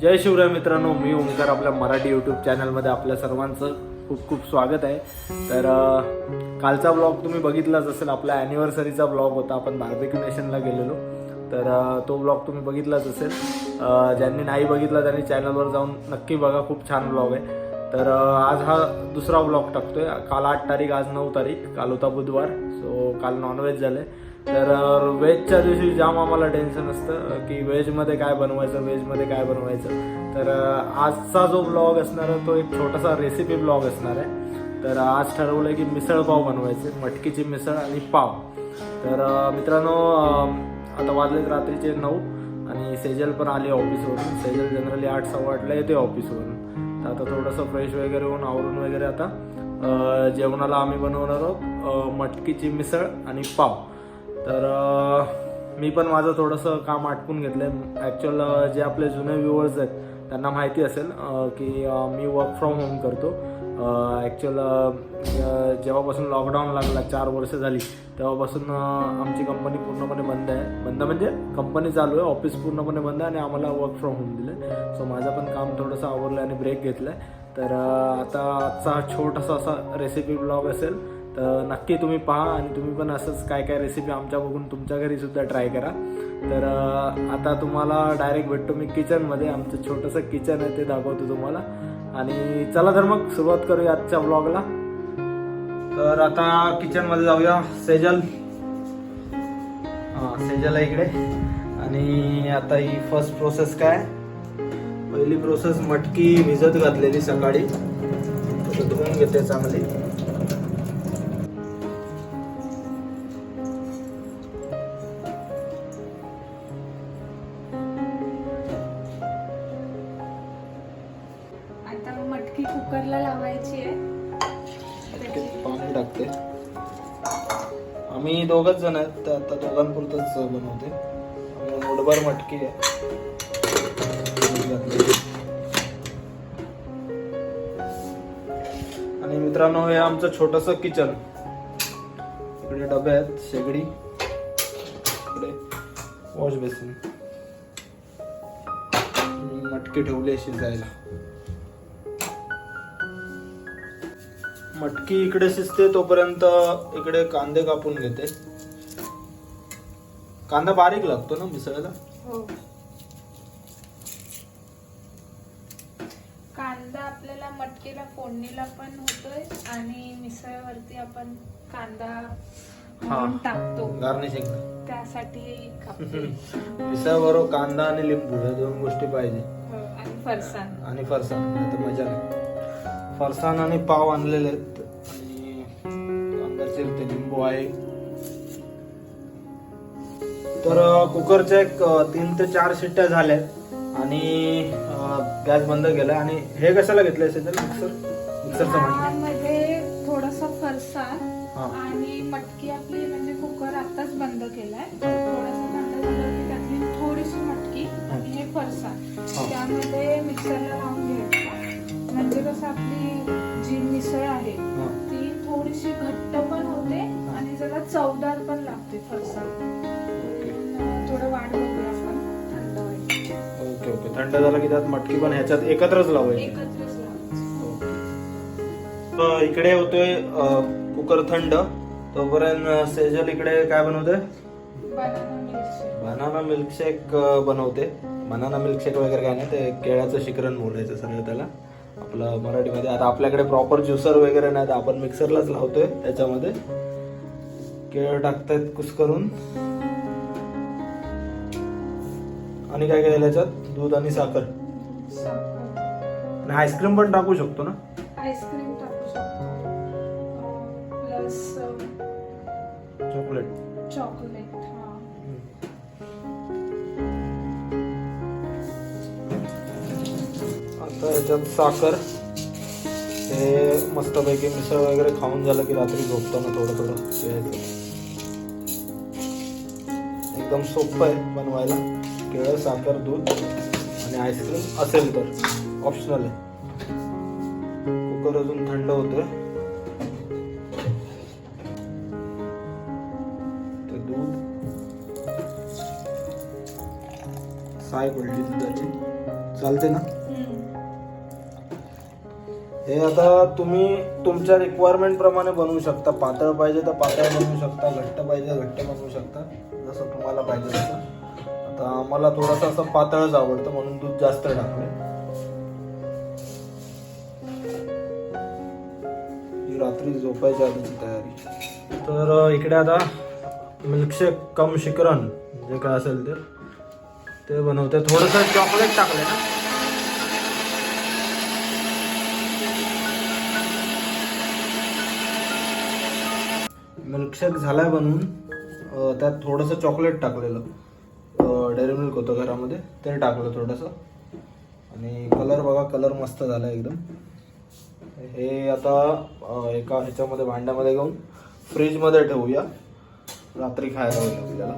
जय शिवराय मित्रांनो मी ओंकार आपल्या मराठी यूट्यूब चॅनलमध्ये आपल्या सर्वांचं खूप खूप स्वागत आहे. तर कालचा ब्लॉग तुम्ही बघितलाच असेल आपल्या ॲनिव्हर्सरीचा ब्लॉग होता आपण बार्बिक्यू नेशनला गेलेलो. तर तो ब्लॉग तुम्ही बघितलाच असेल. ज्यांनी नाही बघितला त्यांनी चॅनलवर जाऊन नक्की बघा खूप छान ब्लॉग आहे. तर आज हा दुसरा ब्लॉग टाकतोय. काल आठ तारीख आज नऊ तारीख काल होता बुधवार. सो काल नॉनव्हेज झालं आहे तर व्हेजच्या दिवशी जाम आम्हाला टेन्शन असतं की व्हेजमध्ये काय बनवायचं व्हेजमध्ये काय बनवायचं. तर आजचा जो ब्लॉग असणार आहे तो एक छोटासा रेसिपी ब्लॉग असणार आहे. तर आज ठरवलं की मिसळ पाव बनवायचे मटकीची मिसळ आणि पाव. तर मित्रांनो आता वाजलेत रात्रीचे नऊ आणि सेजल पण आली ऑफिसवरून. सेजल जनरली आठ सव्वा आठला येते ऑफिसवरून. तर आता थोडंसं फ्रेश वगैरे होऊन आवरून वगैरे आता जेवणाला आम्ही बनवणार आहोत मटकीची मिसळ आणि पाव. तर मी पण माझं थोडंसं काम आटपून घेतलं आहे ॲक्च्युअल जे आपले जुने व्ह्युअर्स आहेत त्यांना माहिती असेल की मी वर्क फ्रॉम होम करतो. ॲक्च्युअल जेव्हापासून लॉकडाऊन लागला चार वर्ष झाली तेव्हापासून आमची कंपनी पूर्णपणे बंद आहे. बंद म्हणजे कंपनी चालू आहे ऑफिस पूर्णपणे बंद आहे आणि आम्हाला वर्क फ्रॉम होम दिलं आहे सो माझं पण काम थोडंसं आवरलं आणि ब्रेक घेतलं आहे तर आता आजचा छोटासा असा रेसिपी ब्लॉग असेल तर नक्की तुम्ही पहा आणि तुम्ही पण असंच काय काय रेसिपी आमच्या बघून तुमच्या घरीसुद्धा ट्राय करा. तर आता तुम्हाला डायरेक्ट भेटतो मी किचनमध्ये आमचं छोटंसं किचन आहे ते दाखवतो तुम्हाला. आणि चला तर मग सुरुवात करूया आजच्या ब्लॉगला तर आता किचनमध्ये जाऊया. सेजल. हां सेजल आहे इकडे. आणि आता ही फर्स्ट प्रोसेस काय? पहिली प्रोसेस मटकी भिजत घातलेली सकाळी. धुवून घेते चांगली. आम्ही दोघंच जण आहेत. तर आता दोघांपुरतच बनवते. मुठभर मटकी आहे. आणि मित्रांनो हे आमचं छोटस किचन. इकडे डबे आहेत शेगडी. इकडे वॉश बेसिन. आणि मटकी ठेवली आहे शिजायला. मटकी इकडे शिजते तोपर्यंत इकडे कांदे कापून घेते. कांदा बारीक लागतो ना मिसळला? हो. कांदा आपल्याला मटकीला फोडणीला पण होतोय आणि मिसळवरती आपण कांदा म्हणून टाकतो. गार्निशिंग त्यासाठी कापते मिसळ बरोबर कांदा आणि लिंबू या दोन गोष्टी पाहिजे. हो, आणि फरसाण. आणि फरसाण नाही तर मजा नाही. फरसाण आणि पाव आणलेले आहेत. आणि कांदा चिरते लिंबू आहे. तर कुकरच्या एक तीन ते चार शिट्ट्या झाल्यात आणि गॅस बंद केलाय आणि हे कशाला घेतलंय सध्या? मिक्सर? मिक्सरचं म्हणजे मध्ये थोडस फरसाण हा. आणि मटकी आपली म्हणजे कुकर आताच बंद केलाय. थोडस थंड झालं की त्यातली थोडीशी मटकी आणि हे फरसाण. हा. त्यामध्ये मिक्सरला लावून घ्यायचं. म्हणजे कसं आपली जी मिसळ आहे हा. ती थोडीशी घट्ट पण होते आणि जरा चवदार पण लागते म्हणून थोडं वाट बघूया आपण थंड व्हायची ओके ओके. थंड झालं की त्यात मटकी पण ह्याच्यात एकत्रच लावायची? एकत्रच लावायची. अ, इकडे होतोय अ, कुकर थंड. तोपर्यंत सेजल इकडे काय बनवते? बनाना मिल्कशेक बनाना मिल्कशेक अ, बनवते. बनाना मिल्कशेक वगैरे काय नाही ते केळ्याचं शिकरण बोलायचं सगळं त्याला. आपलं मराठीमध्ये. आता आपल्याकडे प्रॉपर ज्युसर वगैरे नाही तर आपण मिक्सरलाच लावतोय त्याच्यामध्ये. केळ टाकतायत कुस करून आणि काय काय त्याच्यात? दूध आणि साखर. आणि आईस्क्रीम पण टाकू शकतो ना? आईस्क्रीम टाकू शकतो. प्लस चॉकलेट चॉकलेट त्याच्यात साखर हे मस्तपैकी मिसळ वगैरे खाऊन झालं की रात्री झोपताना थोडं थोडं. प्यायचं एकदम सोपं आहे बनवायला. केळं साखर दूध आणि आईस्क्रीम असेल तर. ऑप्शनल आहे. कुकर अजून थंड होतोय. ते दूध. साय पडली दुधाची चालते ना? हे आता तुम्ही तुमच्या रिक्वायरमेंट प्रमाणे बनवू शकता. पातळ पाहिजे तर पातळ बनवू शकता घट्ट पाहिजे घट्ट बनवू शकता. जसं तुम्हाला पाहिजे तसं. आता मला थोडंसं असं पातळच आवडतं म्हणून दूध जास्त टाकलं. ही रात्री झोपायच्या आधीची तयारी. तर इकडे आता मिल्कशेक कम शिकरण जे काय असेल ते ते बनवते थोडंसं चॉकलेट टाकले ना? मिल्कशेक झालाय बनवून त्यात थोडंसं चॉकलेट टाकलेलं. डेअरी मिल्क होतं घरामध्ये ते टाकलं थोडंसं. आणि कलर बघा कलर मस्त झाला एकदम. हे आता एका ह्याच्यामध्ये भांड्यामध्ये घेऊन फ्रीजमध्ये ठेवूया. रात्री खायला होईल आपल्याला.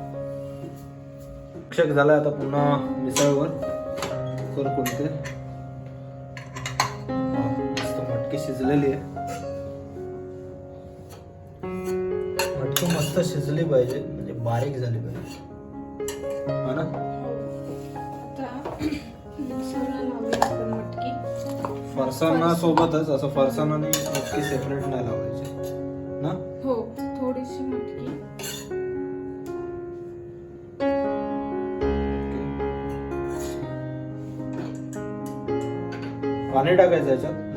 मिल्कशेक झालाय आता पुन्हा मिसळवर. कुकर कोणते मस्त मटकी शिजलेली आहे. मटकी मस्त शिजली पाहिजे म्हणजे बारीक झाली पाहिजे. हा ना? आता मिक्सरला लावूया आपण मटकी. फरसाणा सोबतच असं आणि मटकी सेपरेट नाही लावायची. ना? हो थोडीशी मटकी. पाणी टाकायचं याच्यात?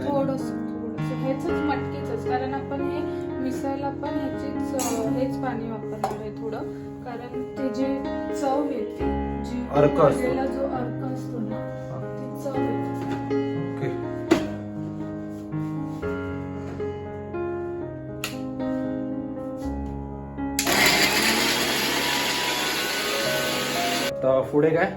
चव येते. जी अर्क असतो. जो अर्क असतो ना ती चव येते. ओके. आता पुढे काय?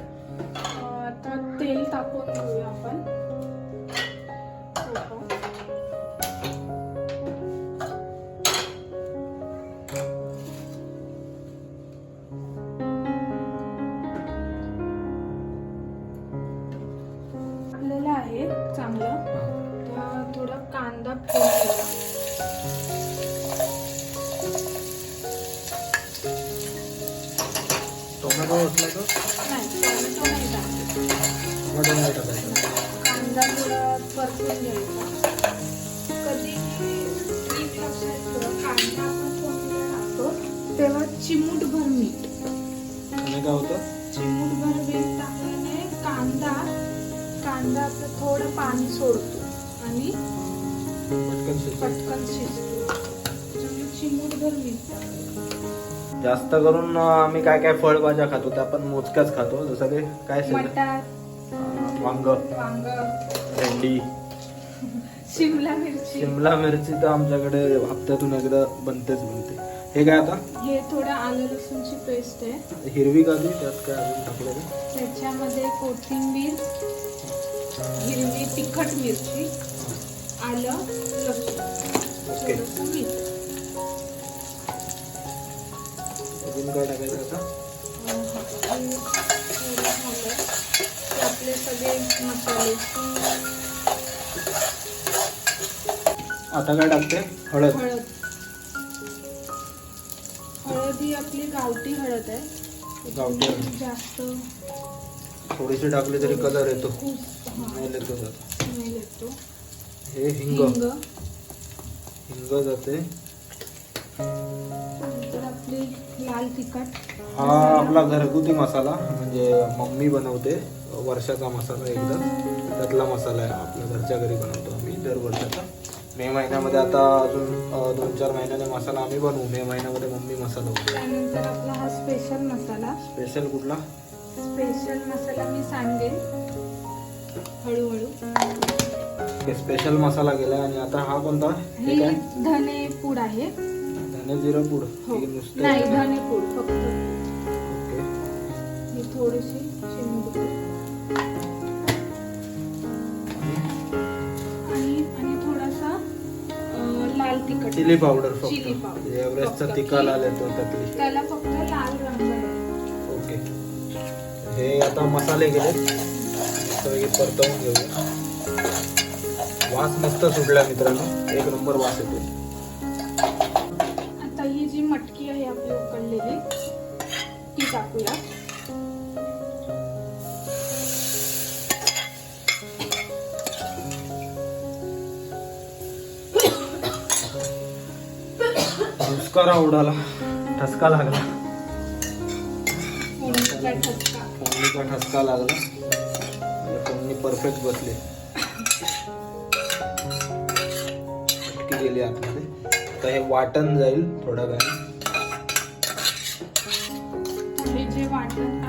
चांगलं. त्या थोडा कांदा फोडलेला टोमॅटो असला तर नाही टोमॅटो टाकायचं. कांदा थोडा परतून घ्यायचा. कधी मीठ लक्षात ठेवा कांदा आपण फोडणीला टाकतो तेव्हा चिमूटभर मीठ. काय होतं? चिमूटभर मीठ टाकल्याने कांदा कांदा आपलं थोडं पाणी सोडतो आणि पटकन शिजतं. त्याच्यामुळे चिमूटभर मीठ टाकायचं जास्त करून आम्ही काय काय फळभाज्या खातो त्या आपण मोजक्याच खातो. जसं की काय? मटार. वांग. वांग. भेंडी. शिमला मिरची. शिमला मिरची तर आमच्याकडे हप्त्यातून एकदा बनतेच बनते. हे काय आता? हे थोडं आलं लसूणची पेस्ट आहे. हिरवी गाजरी त्यात काय अजून टाकलेलं? त्याच्यामध्ये कोथिंबीर हिरवी तिखट मिरची आलं लसूण. ओके. थोडंसं मीठ अजून काय टाकायचं आता? अं, थोडं झालं. की आपले सगळे मसाले. आता काय टाकते? हळद. हळद. हळद ही आपली गावठी हळद आहे. गावठी हळद. जास्त थोडीशी टाकली तरी कलर येतो. खूप जात हे हिंग हिंग जाते नंतर आपली लाल तिखट हा आपला घरगुती मसाला म्हणजे मम्मी बनवते वर्षाचा मसाला एकदम त्यातला मसाला आहे आपल्या घरच्या घरी बनवतो आम्ही दर वर्षाचा मे महिन्यामध्ये आता अजून दोन चार महिन्याने मसाला आम्ही बनवू मे महिन्यामध्ये मम्मी मसाला त्यानंतर आपला हा स्पेशल मसाला स्पेशल कुठला स्पेशल मसाला मी सांगेन हळूहळू. हे स्पेशल मसाला गेला आणि आता हा कोणता? हे धने पूड आहे. धने जिरं पूड. हो. नाही धने. पूड फक्त ओके. ही थोडीशी चिमूटभर आणि आणि थोडासा अं, लाल तिखट. चिली पावडर फक्त. एव्हरेस्टचा तिखा लाल येतो त्यातली. त्याला फक्त लाल रंग ओके. हे आता मसाले गेले सगळी परतवून घेऊया वास मस्त सुटला मित्रांनो. एक नंबर वास येतो आता ही जी मटकी आहे आपली उकडलेली ती टाकूया. ठसकारा उडाला ठसका लागला. ठसका लागला. परफेक्ट बसली. गेली आतमध्ये. तर हे वाटण जाईल थोड्या वेळाने. हे जे वाटण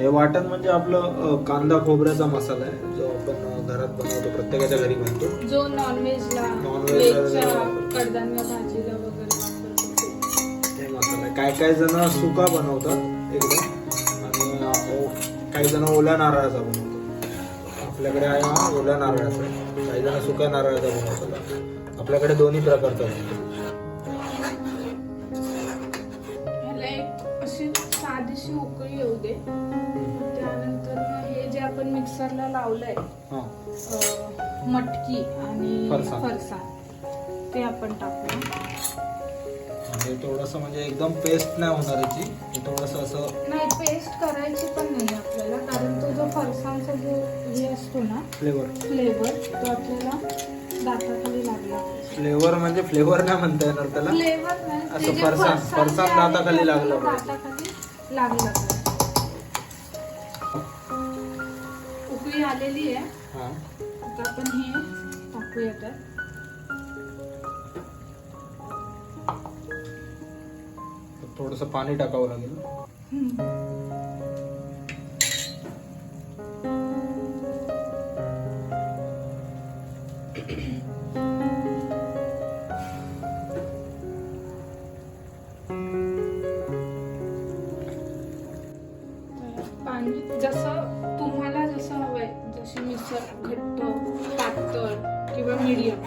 हे म्हणजे आपलं कांदा खोबऱ्याचा मसाला आहे जो आपण घरात बनवतो प्रत्येकाच्या घरी बनतो. जो नॉनव्हेजला नॉनव्हेज. काय काय जण सुका बनवतात एकदम. आणि ओ- काही जण ओल्या नारळाचा बनवतात. आपल्याकडे आहे हा ओल्या नारळाचा. काही जण सुक्या नारळाचा बनवतात आपल्याकडे दोन्ही प्रकारचा साधीशी उकळी येऊ दे. त्यानंतर हे जे आपण मिक्सरला लावलंय हां. मटकी आणि. फरसाण ते आपण टाकूया. म्हणजे थोडंसं म्हणजे एकदम पेस्ट नाही होणार याची. थोडंसं असं नाही पेस्ट करायची पण नाही आपल्याला. असतो ना? फ्लेवर फ्लेवर तो आपल्याला दाताखाली लागला. फ्लेवर म्हणजे फ्लेवर नाही म्हणता येणार त्याला. फ्लेवर नाही असं जे फरसाण- दाताखाली लागलं आपल्याला पाहिजे. दाताखाली लागलं. पाहिजे उकळी आलेली आहे. हां. आता आपण हे टाकूया त्यात. थोडंसं पाणी टाकावं लागेल. हम्म. पाणी जसं तुम्हाला जसं हवंय जशी मिसळ घट्ट पातळ किंवा मीडियम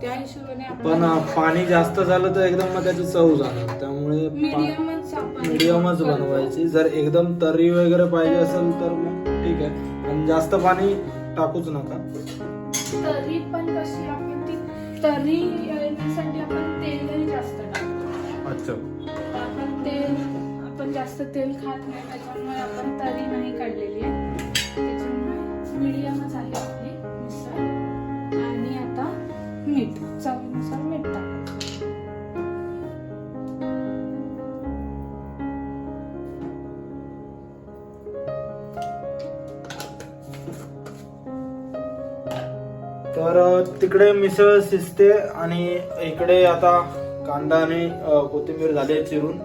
त्या हिशोबाने पण आपण पाणी जास्त झालं तर एकदम मग त्याची चव जाणार त्यामुळे मीडियमच आपण मीडियमच करतो. बनवायची. जर एकदम तर्री वगैरे पाहिजे असेल तर मग ठीक आहे. पण जास्त पाणी टाकूच नका. ती तरी येण्यासाठी आपण तेलही जास्त टाकतो. अच्छा. आपण तेल आपण जास्त तेल खात नाही त्याच्यामुळे आपण तरी नाही काढलेली आहे. त्याच्यामुळे मीडियमच आहे आपली मिसळ. आणि आता मीठ चवीनुसार तिकडे मिसळ शिजते आणि इकडे आता कांदा आणि कोथिंबीर झाली चिरून.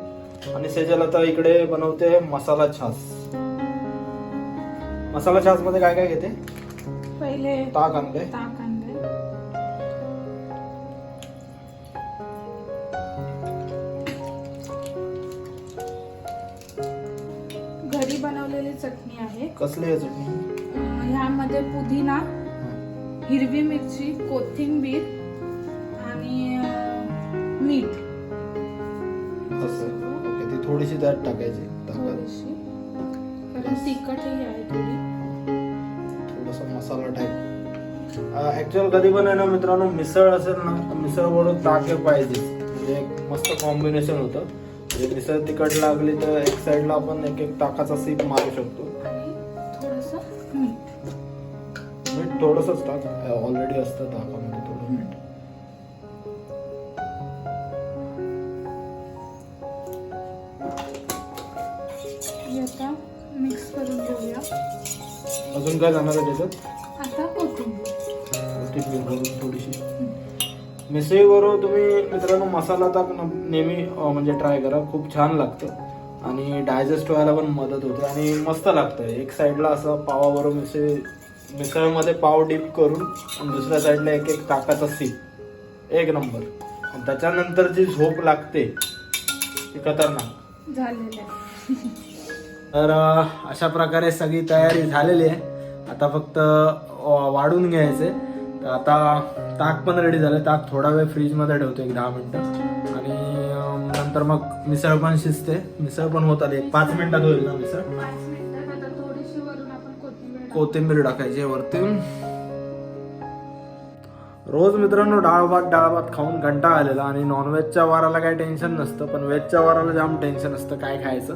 आणि सेजल आता इकडे बनवते मसाला छास. मसाला छासमध्ये काय काय घेते? पहिले ताक आणले ताक आणलंय घरी बनवलेली चटणी आहे. कसली आहे चटणी? ह्यामध्ये पुदिना हिरवी मिरची कोथिंबीर आणि मीठ. असं. ओके ती थोडीशी त्यात टाकायची. ताकात थोडीशी. कारण तिखटही आहे थोडी. थोडासा मसाला टाईप ऍक्च्युअल कधी पण आहे ना मित्रांनो मिसळ असेल ना तर मिसळ बरोबर ताक हे पाहिजे. म्हणजे एक मस्त कॉम्बिनेशन होतं. म्हणजे मिसळ तिखट लागली तर एक साईडला आपण एक एक ताकाचा सीप मारू शकतो. थोडंसंच टाक ऑलरेडी असतं ताकामध्ये थोडं मीठ आता मिक्स करून घेऊया. अजून काय जाणार आहे त्याच्यात? आता कोथिंबीर. कोथिंबीर घालून थोडीशी. मिसळीबरोबर तुम्ही मित्रांनो मसाला ताक न- नेहमी म्हणजे ट्राय करा. खूप छान लागतं. आणि डायजेस्ट व्हायला पण मदत होते. आणि मस्त लागतं. एक साईडला असं पावाबरोबर मिसळ मिसळमध्ये पाव डिप करून आणि दुसऱ्या साईडला एक एक ताकाचा सीप. एक नंबर. आणि त्याच्यानंतर जी झोप लागते ती खतरनाक. तर अशा प्रकारे सगळी तयारी झालेली आहे. आता फक्त वाढून घ्यायचे. तर आता ताक पण रेडी झालं. ताक थोडा वेळ फ्रीजमध्ये ठेवतो एक दहा मिनटं. आणि नंतर मग मिसळ पण शिजते. मिसळ पण होत आली. एक पाच मिनिटात होईल ना मिसळ? कोथिंबीर टाकायची वरती. रोज मित्रांनो डाळ भात डाळ भात खाऊन घंटा आलेला आणि नॉनव्हेजच्या वाराला काही टेन्शन नसतं पण व्हेजच्या वाराला जाम टेन्शन असतं काय खायचं.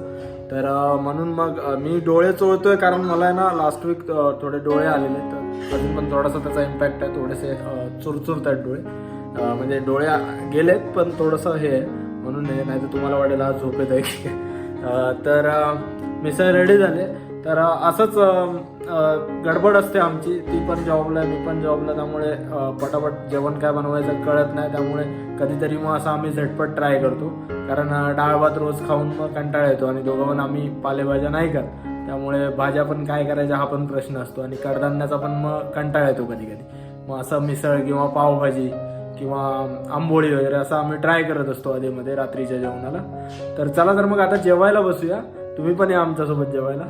तर म्हणून मग मी डोळे चोळतोय कारण मला आहे ना लास्ट वीक थोडे डोळे आलेले तर अजून पण थोडासा त्याचा इम्पॅक्ट आहे थोडेसे चुरचुरत आहेत डोळे. म्हणजे डोळे गेलेत पण थोडंसं हे आहे. म्हणून नाही नाही तर तुम्हाला वाटेल आज झोपेत आहे. तर मिसळ रेडी झाले. तर असंच गडबड असते आमची. ती पण जॉबला मी पण जॉबला त्यामुळे पटापट जेवण काय बनवायचं कळत नाही. त्यामुळे कधीतरी मग असं आम्ही झटपट ट्राय करतो. कारण डाळ भात रोज खाऊन मग कंटाळा येतो आणि दोघं पण आम्ही पालेभाज्या नाही करत. त्यामुळे भाज्या पण काय करायच्या हा पण प्रश्न असतो. आणि कडधान्याचा पण मग कंटाळा येतो कधी कधी. मग असं मिसळ किंवा पावभाजी किंवा आंबोळी वगैरे असं आम्ही ट्राय करत असतो आधीमध्ये रात्रीच्या जेवणाला. तर चला तर मग आता जेवायला बसूया. तुम्ही पण या आमच्यासोबत जेवायला.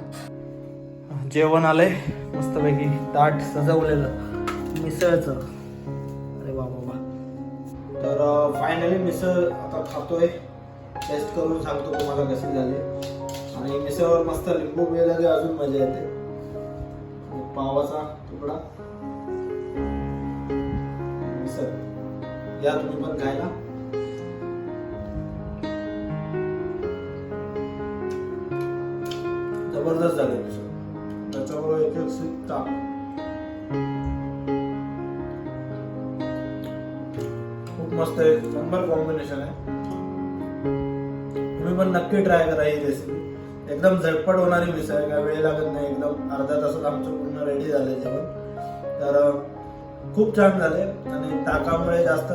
जेवण आलंय. मस्तपैकी ताट सजवलेलं मिसळचं. अरे वा बाबा तर फायनली मिसळ आता खातोय. टेस्ट करून सांगतो तुम्हाला कसे झाले. आणि मिसळवर मस्त लिंबू पिळलं की अजून मजा येते. पावाचा तुकडा. मिसळ. या तुम्ही पण खायला. जबरदस्त झाले मिसळ. त्याच्याबरोबर खूप मस्त आहे. नंबर कॉम्बिनेशन आहे. तुम्ही पण नक्की ट्राय करा ही रेसिपी एकदम झटपट होणारी मिस आहे. काय वेळ लागत नाही. एकदम अर्धा तासात आमचं पूर्ण रेडी झालं जेवण. तर खूप छान झाले आणि ताकामुळे जास्त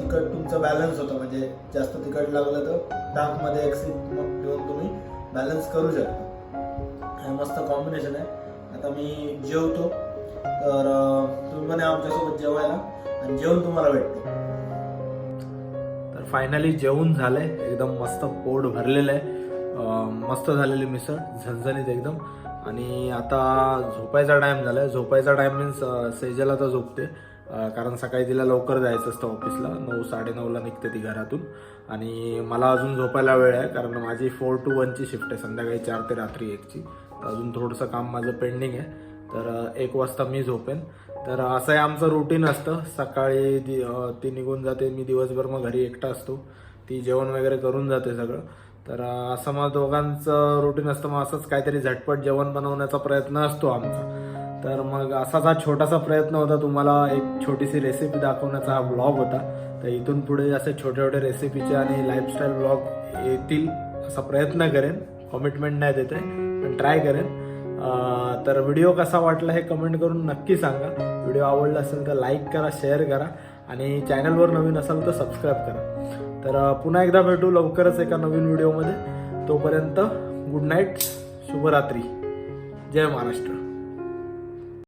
तिखट तुमचं बॅलन्स होतं. म्हणजे जास्त तिखट लागलं तर ताकमध्ये एक सीट घेऊन तुम्ही बॅलन्स करू शकता. हे मस्त कॉम्बिनेशन आहे. आता मी जेवतो. तर तुम्ही पण आमच्यासोबत जेवायला आणि जेवण तुम्हाला भेटतो. तर फायनली जेवण झालंय. एकदम मस्त पोट भरलेलं आहे. मस्त झालेली मिसळ. झणझणीत एकदम. आणि आता झोपायचा टाइम झालाय. झोपायचा टाईम मीन्स सेजल आता झोपते. कारण सकाळी तिला लवकर जायचं असतं ऑफिसला नऊ साडेनऊला निघते ती घरातून. आणि मला अजून झोपायला वेळ आहे. कारण माझी फोर टू वनची शिफ्ट आहे. संध्याकाळी चार ते रात्री एकची. अजून थोडंसं काम माझं पेंडिंग आहे. तर एक वाजता मी झोपेन. तर असं आहे आमचं रुटीन असतं. सकाळी दि- ती निघून जाते. मी दिवसभर मग घरी एकटा असतो. ती जेवण वगैरे करून जाते सगळं. तर असं मग दोघांचं रुटीन असतं. मग असंच काहीतरी झटपट जेवण बनवण्याचा प्रयत्न असतो आमचा. तर मग असाच हा छोटासा प्रयत्न होता. तुम्हाला एक छोटीशी रेसिपी दाखवण्याचा हा ब्लॉग होता. तर इथून पुढे असे छोटे छोटे रेसिपीचे आणि लाईफस्टाईल ब्लॉग येतील असा प्रयत्न करेन. कमिटमेंट नाही देते. पण ट्राय करेन. तर व्हिडिओ कसा वाटला हे कमेंट करून नक्की सांगा. व्हिडिओ आवडला असेल तर लाईक करा शेअर करा आणि चॅनलवर नवीन असाल तर सबस्क्राईब करा. तर पुन्हा एकदा भेटू लवकरच एका नवीन व्हिडिओमध्ये तोपर्यंत गुड नाईट शुभरात्री. जय महाराष्ट्र.